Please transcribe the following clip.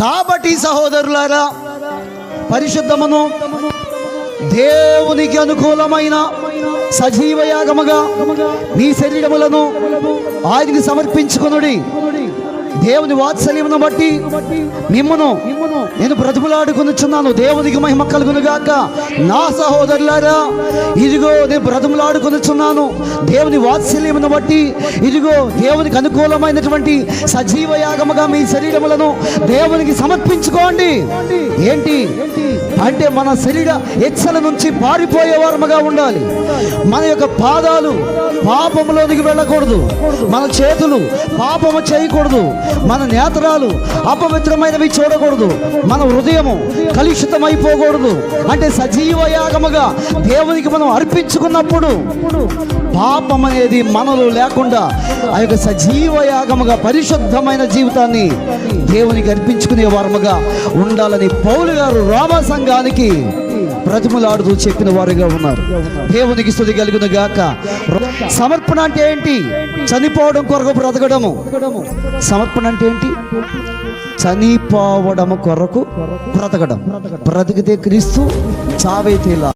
కాబట్టి సహోదరులారా పరిశుద్ధమును దేవునికి అనుకూలమైన సజీవ యాగముగా మీ శరీరములను ఆయనకి సమర్పించుకొనుడి. దేవుని వాత్సల్యమును బట్టి మిమ్మను నేను బ్రతుములాడుకొనుచున్నాను దేవునికి మహిమ కలుగును గాక నా సహోదరులారా ఇదిగో నేను బ్రతుములాడుకొనుచున్నాను దేవుని వాత్సల్యమును బట్టి ఇదిగో దేవునికి అనుకూలమైనటువంటి సజీవ యాగముగా మీ శరీరములను దేవునికి సమర్పించుకోండి. ఏంటి? అంటే మన శరీర హెచ్చల నుంచి పారిపోయే వారముగా ఉండాలి. మన యొక్క పాదాలు పాపములోనికి వెళ్ళకూడదు. మన చేతులు పాపము చేయకూడదు. మన నేత్రాలు అపవిత్రమైనవి చూడకూడదు. మన హృదయము కలుషితమైపోకూడదు. అంటే సజీవ యాగముగా దేవునికి మనం అర్పించుకున్నప్పుడు పాపం అనేది మనలో లేకుండా ఆ యొక్క సజీవ యాగముగా పరిశుద్ధమైన జీవితాన్ని దేవునికి అర్పించుకునే వారముగా ఉండాలని పౌలు గారు రోమ సంఘానికి ప్రతిమలాడుతూ చెప్పిన వారుగా ఉన్నారు. దేవునికి స్థుతి కలుగును గాక. సమర్పణ అంటే ఏంటి? చనిపోవడం కొరకు బ్రతకడము. సమర్పణ అంటే ఏంటి? చనిపోవడం కొరకు బ్రతకడం. బ్రతికితే క్రీస్తు చావైతే